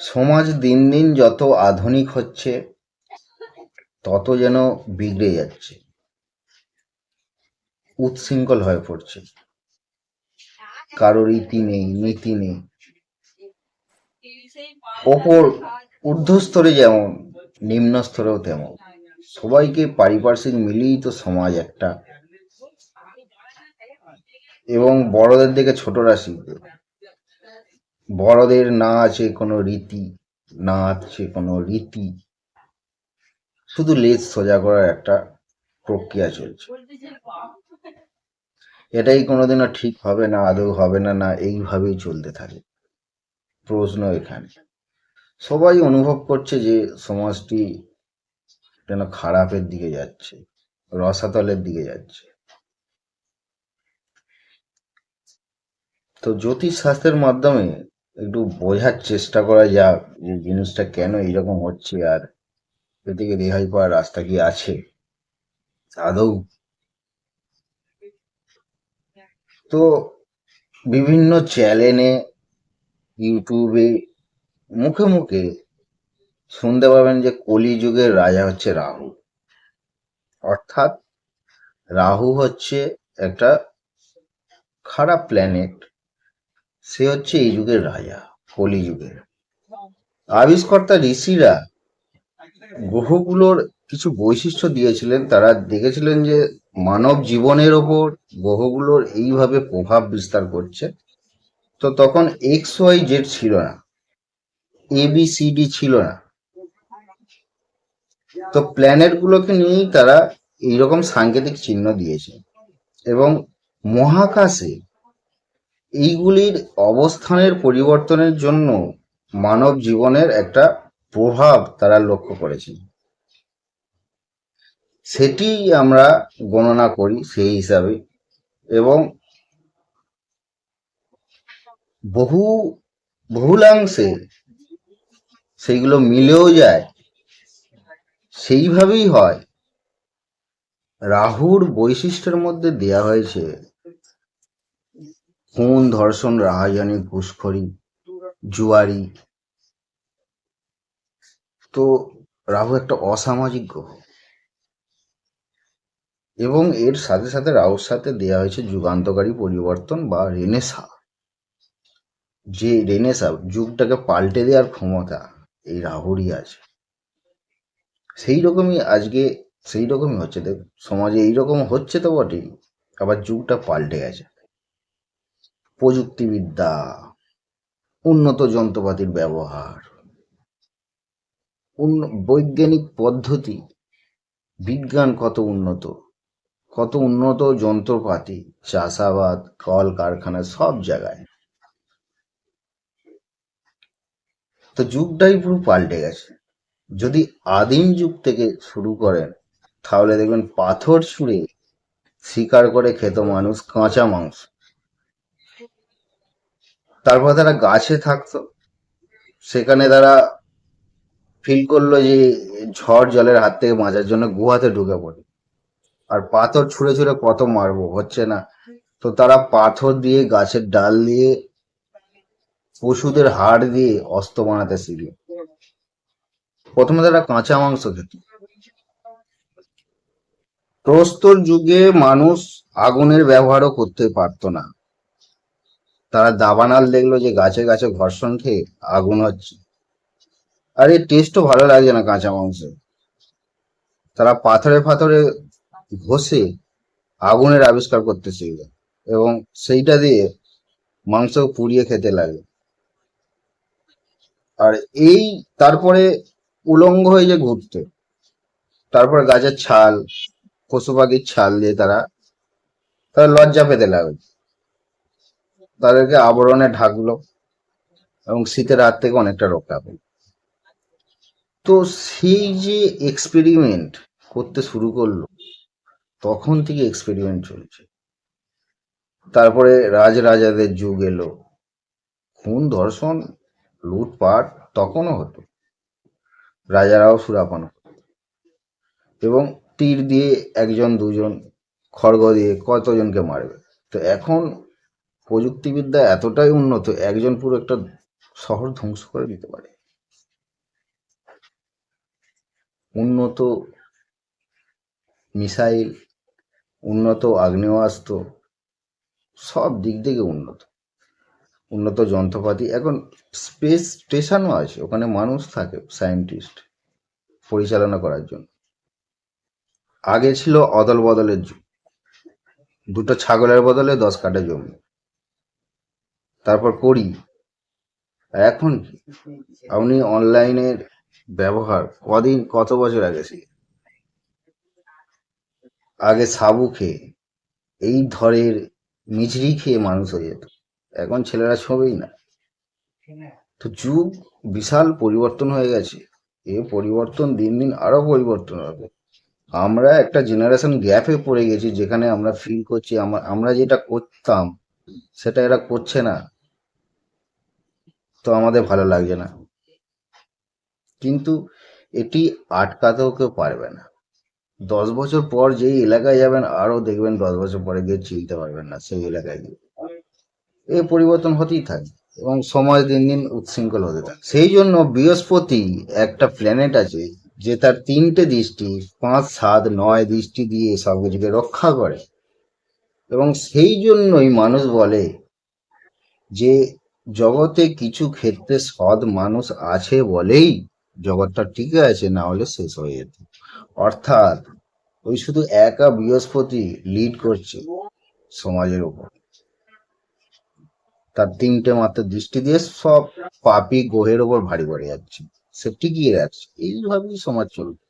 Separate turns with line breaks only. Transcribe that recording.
সমাজ দিন দিন যত আধুনিক হচ্ছে, তত যেন বিগড়ে যাচ্ছে। উৎশৃঙ্খল হয়ে পড়ছে। কারও রীতি নেই, নীতি নেই। ওপর ঊর্ধ্বস্তরে যেমন নিম্ন স্তরেও তেমন। সবাইকে পারিপার্শ্বিক মিলিয়েই তো সমাজ একটা। এবং বড়দের দিকে ছোটরা শিখবে। বড়দের না আছে কোনো রীতি, না আছে কোনো রীতি। শুধু লেজ সোজা করার একটা প্রক্রিয়া চলছে। এটাই কোনোদিনও ঠিক হবে না, আদৌ হবে না না এইভাবেই চলতে থাকে। প্রশ্ন এখানে। সবাই অনুভব করছে যে সমাজটি যেন খারাপের দিকে যাচ্ছে, রসাতলের দিকে যাচ্ছে। তো জ্যোতিষ শাস্ত্রের মাধ্যমে একটু বোঝার চেষ্টা করা যাক যে জিনিসটা কেন এইরকম হচ্ছে আর এ থেকে রেহাই পাওয়ার রাস্তা কি আছে। আদৌ তো বিভিন্ন চ্যানেলে ইউটিউবে মুখে মুখে শুনতে পাবেন যে কলিযুগের রাজা হচ্ছে রাহু। অর্থাৎ রাহু হচ্ছে একটা খারাপ প্ল্যানেট সে হচ্ছে এই যুগের রাজা কলি যুগের। আবিষ্কর্তা ঋষিরা গ্রহগুলোর কিছু বৈশিষ্ট্য দিয়েছিলেন। তারা দেখেছিলেন যে মানব জীবনের ওপর গ্রহগুলোর এইভাবে প্রভাব বিস্তার করছে। তো তখন এক্স ওয়াই জেড ছিল না। এ বি সি ডি ছিল না। তো প্ল্যানেট গুলোকে নিয়েই তারা এইরকম সাংকেতিক চিহ্ন দিয়েছে। এবং মহাকাশে এইগুলির অবস্থানের পরিবর্তনের জন্য মানব জীবনের একটা প্রভাব তারা লক্ষ্য করেছেন। সেটি আমরা গণনা করি সেই হিসাবে এবং বহু, বহুলাংশে সেইগুলো মিলেও যায়। সেইভাবেই হয়। রাহুর বৈশিষ্ট্যের মধ্যে দেয়া হয়েছে খুন ধর্ষণ, রাহাজানি, ঘুষখড়ি, জুয়ারি। তো রাহু একটা অসামাজিক গ্রহ। এবং এর সাথে সাথে রাহুর সাথে দেয়া হয়েছে যুগান্তকারী পরিবর্তন বা রেনেসা। যে রেনেসা, যুগটাকে পাল্টে দেওয়ার ক্ষমতা এই রাহুরই আছে। সেই রকমই আজকে, সেই রকমই হচ্ছে। দেখ, সমাজে এইরকম হচ্ছে তো বটেই, আবার যুগটা পাল্টে গেছে। প্রযুক্তিবিদ্যা, উন্নত যন্ত্রপাতির ব্যবহার বৈজ্ঞানিক পদ্ধতি, বিজ্ঞান কত উন্নত কত উন্নত যন্ত্রপাতি, চাষাবাদ, কল, কারখানা, সব জায়গায়। তো যুগটাই পুরো পাল্টে গেছে। যদি আদিম যুগ থেকে শুরু করেন, তাহলে দেখবেন পাথর ছুঁড়ে শিকার করে খেত মানুষ কাঁচা মাংস। তারপর তারা গাছে থাকতো। সেখানে তারা ফিল করল যে ঝড় জলের হাত থেকে বাঁচার জন্য গুহাতে ঢুকে পড়ে। আর পাথর ছুঁড়ে ছুঁড়ে কত মারবো, হচ্ছে না। তো তারা পাথর দিয়ে, গাছের ডাল দিয়ে, পশুদের হাড় দিয়ে অস্ত্র বানাতে শিখে প্রথমে তারা কাঁচা মাংস খেত। প্রস্তর যুগে মানুষ আগুনের ব্যবহারও করতে পারতো না। তারা দাবানাল দেখল যে গাছে গাছে ঘর্ষণ খেয়ে আগুন হচ্ছে। আর এর টেস্টও ভালো লাগছে না কাঁচা মাংস। তারা পাথরে পাথরে ঘষে আগুনের আবিষ্কার করতে শিখল এবং সেইটা দিয়ে মাংস পুড়িয়ে খেতে লাগে আর এই তারপরে উলঙ্গ হয়ে যে ঘুরতে, তারপরে গাছের ছাল পশু পাখির ছাল দিয়ে তারা তারা লজ্জা পেতে লাগল। তাদেরকে আবরণে ঢাকলো এবং শীতের হাত থেকে অনেকটা রক্ষা পেল। তো সেই যে এক্সপেরিমেন্ট করতে শুরু করল, তখন থেকে এক্সপেরিমেন্ট চলছে। তারপরে রাজরাজাদের যুগ এলো। খুন, ধর্ষণ, লুটপাট তখনও হতো। রাজারাও সুরাপান করত এবং তীর দিয়ে একজন, দুজন, খড়গ দিয়ে কতজনকে মারবে? তো এখন প্রযুক্তিবিদ্যা এতটাই উন্নত, একজন পুরো একটা শহর ধ্বংস করে দিতে পারে। উন্নত মিসাইল, উন্নত আগ্নেয়াস্ত্র, সব দিক থেকে উন্নত। উন্নত যন্ত্রপাতি, এখন স্পেস স্টেশনও আছে, ওখানে মানুষ থাকে সায়েন্টিস্ট পরিচালনা করার জন্য। আগে ছিল অদল বদলের যুগ, দুটো ছাগলের বদলে দশ কাঠা জমি। তারপর করি। এখন? আপনি অনলাইনের ব্যবহার কদিন, কত বছর আগে আগে সাবু খেয়ে, এই ধরের মিছরি খেয়ে মানুষ হয়ে যেত। এখন ছেলেরা ছবেই না। তো যুগ বিশাল পরিবর্তন হয়ে গেছে। এ পরিবর্তন দিন দিন আরও পরিবর্তন হবে। আমরা একটা জেনারেশন গ্যাপে পড়ে গেছি যেখানে আমরা ফিল করছি আমরা যেটা করতাম, সেটা এরা করছে না। তো আমাদের ভালো লাগছে না। কিন্তু এটি আটকাতেও কেউ পারবে না। দশ বছর পর যেই এলাকায় যাবেন আরও দেখবেন দশ বছর পরে গিয়ে চিনতে পারবেন না সেই এলাকায় গিয়ে। এই পরিবর্তন হতেই থাকে এবং সমাজ দিন দিন উচ্ছৃঙ্খল হতে থাকে। সেই জন্য বৃহস্পতি একটা প্ল্যানেট আছে যে তার তিনটে দৃষ্টি, পাঁচ, সাত, নয় দৃষ্টি দিয়ে সব কিছুকে রক্ষা করে। এবং সেই জন্যই মানুষ বলে যে জগতে কিছু ক্ষেত্রে সৎ মানুষ আছে বলেই জগৎটা টিকে আছে, না হলে শেষ হয়ে যেত। অর্থাৎ ওই শুধু একা বৃহস্পতি লিড করছে সমাজের উপর। তার তিনটে মাত্র দৃষ্টি দিয়ে সব পাপি গ্রহের ওপর ভারী পড়ে যাচ্ছে। সে টিকিয়ে রাখছে। এইভাবেই সমাজ চলবে